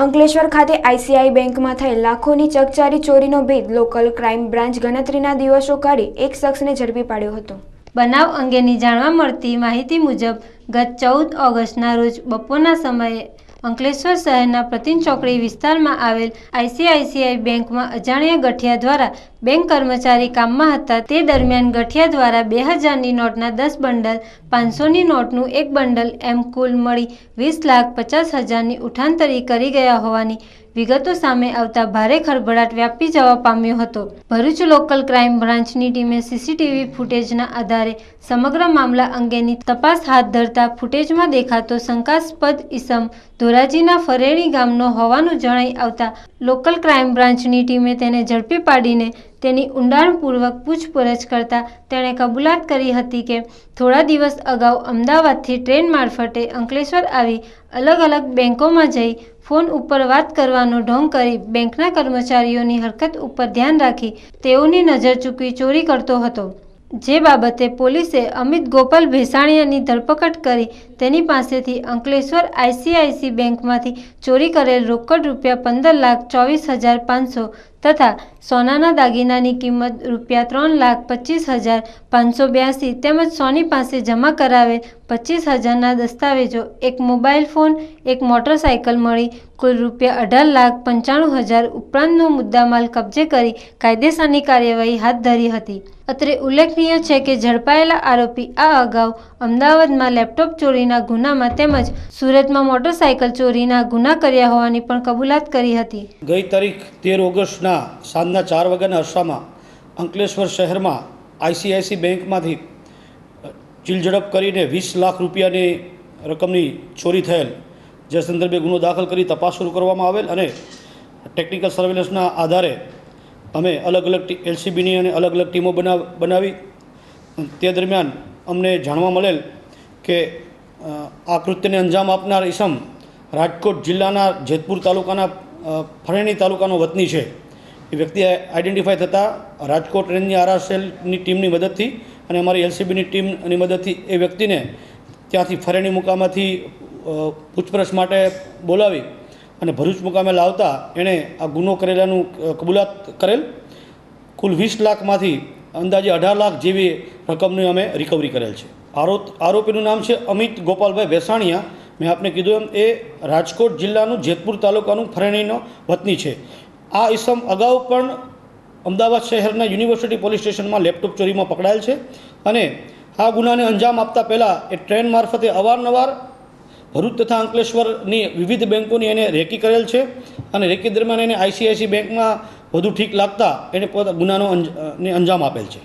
અંકલેશ્વર ખાતે આઈસીઆઈ બેંકમાં થયેલ લાખોની ચકચારી ચોરીનો ભેદ લોકલ ક્રાઇમ બ્રાન્ચ ગણતરીના દિવસો કાઢી એક શખ્સને ઝડપી પાડ્યો હતો. બનાવ અંગેની જાણવા મળતી માહિતી મુજબ, ગત ચૌદ ઓગસ્ટના રોજ બપોરના સમયે અંકલેશ્વર શહેરના પ્રતિન ચોકડી વિસ્તારમાં આવેલ આઈસીઆઈસીઆઈ બેંકમાં અજાણ્યા ગઠિયા દ્વારા બેંક કર્મચારી કામમાં હતા. તે દરમિયાન ગઠિયા દ્વારા બે હજારની નોટના દસ બંડલ, પાંચસોની નોટનું એક બંડલ એમ કુલ મળી વીસ લાખ પચાસ હજારની ઉઠાંતરી કરી ગયા હોવાની વિગતો સામે આવતા ભારે ખળભળાટ વ્યાપી જવા પામ્યો હતો. ભરૂચ લોકલ ક્રાઇમ બ્રાન્ચની ટીમે સીસીટીવી ફૂટેજના આધારે સમગ્ર મામલા અંગેની તપાસ હાથ ધરતા ફૂટેજમાં દેખાતો શંકાસ્પદ ઇસમ ધોરાજીના ફરેણી ગામનો હોવાનું જણાઈ આવતા લોકલ ક્રાઇમ બ્રાન્ચની ટીમે તેને ઝડપી પાડીને તેની ઊંડાણપૂર્વક પૂછપરછ કરતા તેણે કબૂલાત કરી હતી કે થોડા દિવસ અગાઉ અમદાવાદથી ટ્રેન મારફતે અંકલેશ્વર આવી અલગ અલગ બેંકોમાં જઈ ફોન ઉપર વાત કરવાનો ઢોંગ કરી બેંકના કર્મચારીઓની હરકત ઉપર ધ્યાન રાખી તેઓની નજર ચૂકવી ચોરી કરતો હતો. જે બાબતે પોલીસે અમિત ગોપાલ ભેસાણીયાની ધરપકડ કરી તેની પાસેથી અંકલેશ્વર આઈસીઆઈસી બેંકમાંથી ચોરી કરેલ રોકડ રૂપિયા પંદર લાખ ચોવીસ હજાર પાંચસો તથા સોનાના દાગીનાની કિંમત રૂપિયા ત્રણ લાખ પચીસ હજાર પાંચસો બ્યાસી તેમજ સોની પાસે જમા કરાવેલ પચીસ હજારના દસ્તાવેજો, એક મોબાઈલ ફોન, એક મોટરસાયકલ મળી, કુલ રૂપિયા અઢાર લાખ પંચાણું હજાર ઉપરાંતનો મુદ્દામાલ કબજે કરી કાયદેસરની કાર્યવાહી હાથ ધરી હતી. અત્રે ઉલ્લેખનીય છે કે ઝડપાયેલા આરોપી આ અગાઉ અમદાવાદમાં લેપટોપ ચોરીના ગુનામાં તેમજ સુરતમાં મોટરસાયકલ ચોરીના ગુના કર્યા હોવાની પણ કબૂલાત કરી હતી. ગઈ તારીખ તેર ઓગસ્ટના સાંજના ચાર વાગ્યાના અરસામાં અંકલેશ્વર શહેરમાં આઈસીઆઈસી બેંકમાંથી ચીલઝડપ કરીને વીસ લાખ રૂપિયાની રકમની ચોરી થયેલ, જે સંદર્ભે ગુનો દાખલ કરી તપાસ શરૂ કરવામાં આવેલ અને ટેકનિકલ સર્વેલન્સના આધારે અમે અલગ અલગ એલસીબીની અને અલગ અલગ ટીમો બનાવ, બનાવી તે દરમિયાન અમને જાણવા મળેલ કે આ કૃત્યને અંજામ આપનાર ઈસમ રાજકોટ જિલ્લાના જેતપુર તાલુકાના ફરેણી તાલુકાનો વતની છે. એ વ્યક્તિ આઈડેન્ટિફાય થતાં રાજકોટ રેન્જની આરાસેલની ટીમની મદદથી અને અમારી એલસીબીની ટીમની મદદથી એ વ્યક્તિને ત્યાંથી ફરેણી મુકામાંથી પૂછપરછ માટે બોલાવી અને ભરૂચ મુકામે લાવતા એણે આ ગુનો કરેલાનું કબૂલાત કરેલ. કુલ વીસ લાખમાંથી અંદાજે અઢાર લાખ જેવી રકમની અમે રિકવરી કરેલ છે. આરોપ, આરોપીનું નામ છે અમિત ગોપાલભાઈ વેસાણીયા. મેં આપને કીધું એમ, એ રાજકોટ જિલ્લાનું જેતપુર તાલુકાનું ફરેણીનો વતની છે. આ ઈસમ અગાઉ પણ અમદાવાદ શહેરના યુનિવર્સિટી પોલીસ સ્ટેશનમાં લેપટોપ ચોરીમાં પકડાયેલ છે અને આ ગુનાને અંજામ આપતા પહેલાં એ ટ્રેન મારફતે અવારનવાર ભરૂચ તથા અંકલેશ્વરની વિવિધ બેન્કોની એને રેકી કરેલ છે અને રેકી દરમિયાન એને આઈસીઆઈસી બેંકમાં વધુ ઠીક લાગતા એને પોતા ગુનાનો અંજ અંજામ આપેલ છે.